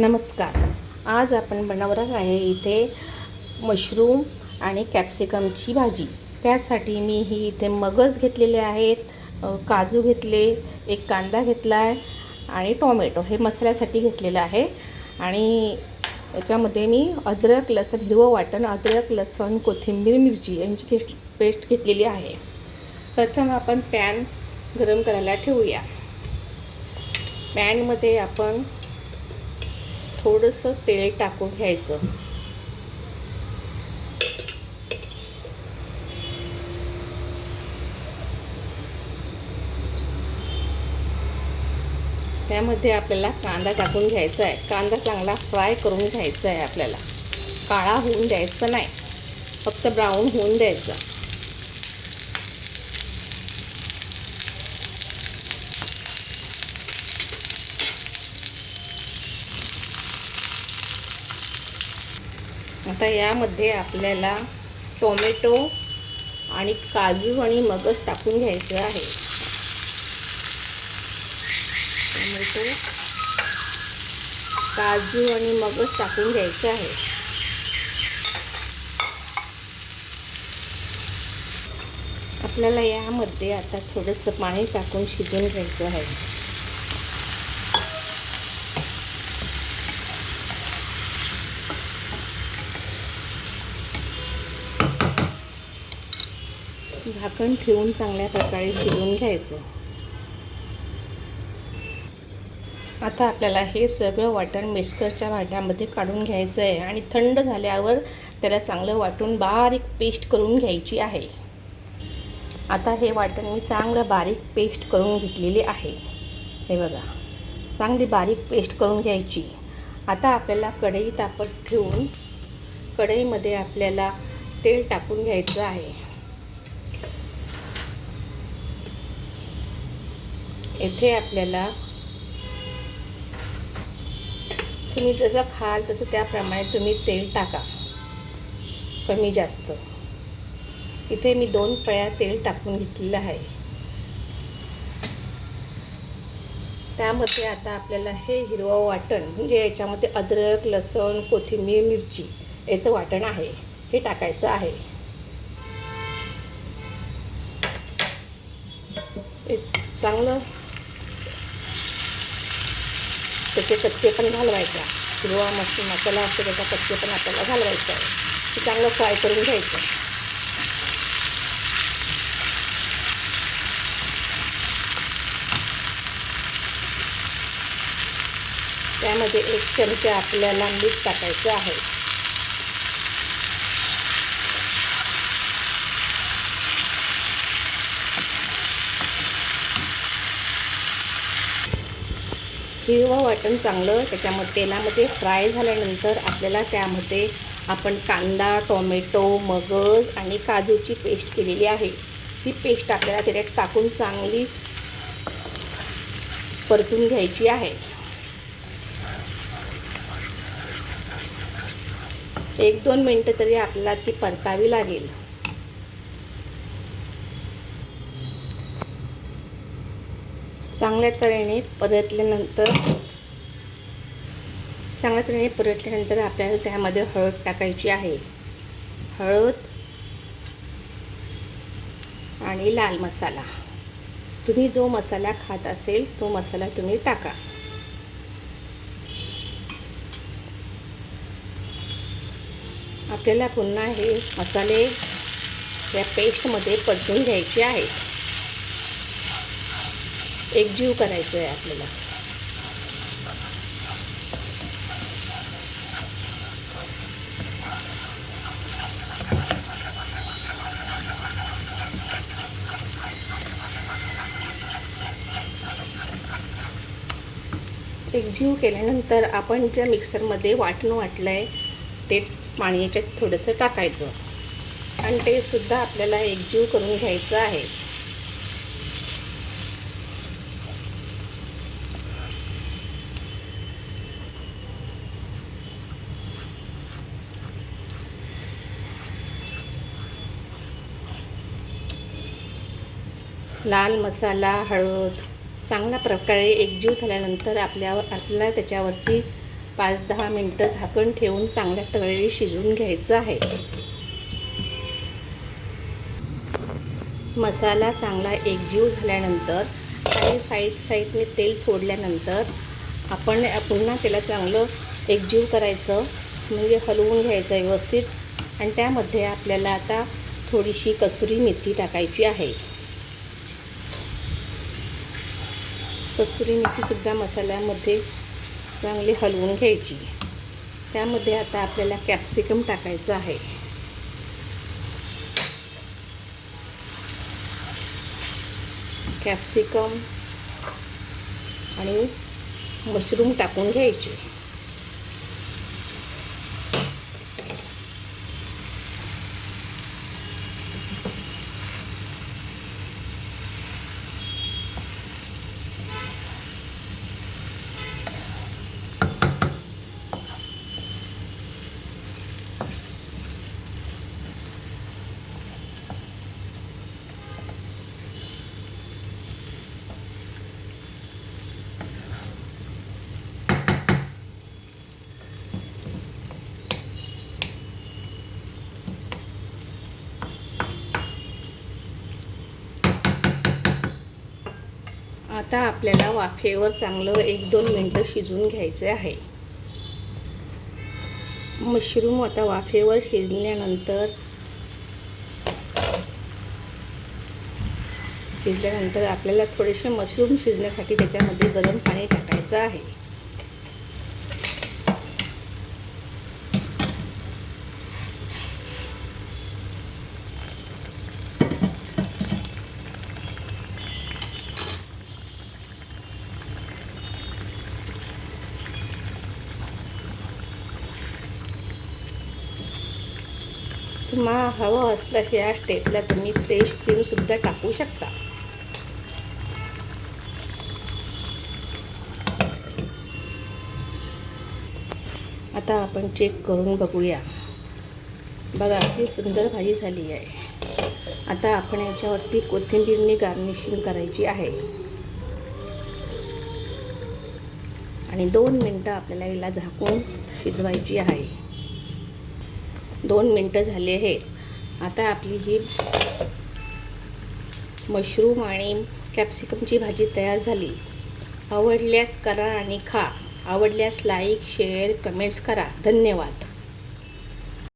नमस्कार. आज आपण बनवणार आहे इथे मशरूम आणि कॅप्सिकमची भाजी. त्यासाठी मी ही इथे मगज घेतलेले आहेत काजू घेतले एक कांदा घेतला आहे आणि टोमॅटो हे मसाल्यासाठी घेतलेलं आहे. आणि याच्यामध्ये मी अद्रक लसण हिरवं वाटण अद्रक लसण कोथिंबीर मिरची यांची पेस्ट घेतलेली आहे. प्रथम आपण पॅन गरम करायला ठेवूया. पॅनमध्ये आपण थोडंसं तेल टाकून घ्यायचं. त्यामध्ये आपल्याला कांदा टाकून घ्यायचा आहे. कांदा चांगला फ्राय करून घ्यायचा आहे आपल्याला. काळा होऊन द्यायचा नाही. फक्त ब्राऊन होऊन द्यायचा. आता यामध्ये आपल्याला टोमॅटो आणि काजू आणि मगज टाकून घ्यायचं आहे. टोमॅटो काजू आणि मगज टाकून घ्यायचं आहे. आपल्याला यामध्ये आता थोडंसं पाणी टाकून शिजवून घ्यायचं आहे. झाकण ठेवून चांगल्या प्रकारे शिजवून घ्यायचं. आता आपल्याला हे सगळं वाटण मिक्सरच्या भांड्यामध्ये काढून घ्यायचं आहे आणि थंड झाल्यावर त्याला चांगलं वाटून बारीक पेस्ट करून घ्यायची आहे. आता हे वाटण मी चांगलं बारीक पेस्ट करून घेतलेली आहे. हे बघा चांगली बारीक पेस्ट करून घ्यायची. आता आपल्याला कढई तापत ठेवून कढईमध्ये आपल्याला तेल टाकून घ्यायचं आहे. येथे आपल्याला तुम्ही जसं खाल तसं त्याप्रमाणे तुम्ही तेल टाका. कमी जास्त. इथे मी दोन पळ्या तेल टाकून घेतलेलं आहे. त्यामध्ये आता आपल्याला हे हिरवं वाटण म्हणजे याच्यामध्ये अद्रक लसण कोथिंबीर मिरची याचं वाटण आहे. हे टाकायचं आहे. चांगलं त्याचे कच्चे पण घालवायचा. किंवा मस्त मसाला असतो त्याचा कच्चे पण आपल्याला घालवायचा आहे. ते चांगलं फ्राय करून घ्यायचं. त्यामध्ये एक चमचा आपल्याला मीठ टाकायचं आहे. हिरवं वाटण चांगलं त्याच्यामध्ये तेलामध्ये फ्राय झाल्यानंतर आपल्याला त्यामध्ये आपण कांदा टोमॅटो मगज आणि काजूची पेस्ट केलेली आहे. ही पेस्ट आपल्याला त्याच्यात टाकून चांगली परतून घ्यायची आहे. एक दोन मिनटं तरी आपल्याला ती परतावी लागेल. चांगल्या तऱ्हेने परतल्यानंतर चांगल्या तऱ्हेने परतल्यानंतर आपल्याला त्यामध्ये हळद टाकायची आहे. हळद आणि लाल मसाला. तुम्ही जो मसाला खात असेल तो मसाला तुम्ही टाका. आपल्याला पुन्हा हे मसाले या पेस्टमध्ये परतून घ्यायचे आहेत. एकजीव करायचं आहे आपल्याला. एकजीव केल्यानंतर आपण ज्या मिक्सरमध्ये वाटण वाटलं आहे ते पाणी याच्यात थोडंसं टाकायचं. आणि ते सुद्धा आपल्याला एकजीव करून घ्यायचं आहे. लाल मसाला हळद चांगल्या प्रकारे एकजीव झाल्यानंतर आपल्यावर आपल्याला त्याच्यावरती पाच दहा मिनटं झाकण ठेवून चांगल्या तळेली शिजवून घ्यायचं आहे. मसाला चांगला एकजीव झाल्यानंतर काही साईड साईडने तेल सोडल्यानंतर आपण पुन्हा त्याला चांगलं एकजीव करायचं म्हणजे हलवून घ्यायचं व्यवस्थित. आणि त्यामध्ये आपल्याला आता थोडीशी कसुरी मेथी टाकायची आहे. कसुरी मेथीसुद्धा मसाल्यामध्ये चांगली हलवून घ्यायची. त्यामध्ये आता आपल्याला कॅप्सिकम टाकायचं आहे. कॅप्सिकम आणि मशरूम टाकून घ्यायचे. आता आपल्याला वाफेवर चांगलं एक दोन मिनटं शिजून घ्यायचे आहे. मशरूम आता वाफेवर शिजल्यानंतर शिजल्यानंतर आपल्याला थोडेसे मशरूम शिजण्यासाठी त्याच्यामध्ये गरम पाणी टाकायचं आहे. तुम्हाला हवं असल्यास या स्टेपला तुम्ही फ्रेश क्रीमसुद्धा टाकू शकता. आता आपण चेक करून बघूया. बघा अगदी सुंदर भाजी झाली आहे. आता आपण याच्यावरती कोथिंबीरने गार्निशिंग करायची आहे. आणि दोन मिनटं आपल्याला याला झाकून शिजवायची आहे. दोन मिनटं झाली आहेत. आता आपली ही मशरूम आणि कॅप्सिकमची भाजी तयार झाली. आवडल्यास करा आणि खा. आवडल्यास लाईक शेअर कमेंट्स करा. धन्यवाद.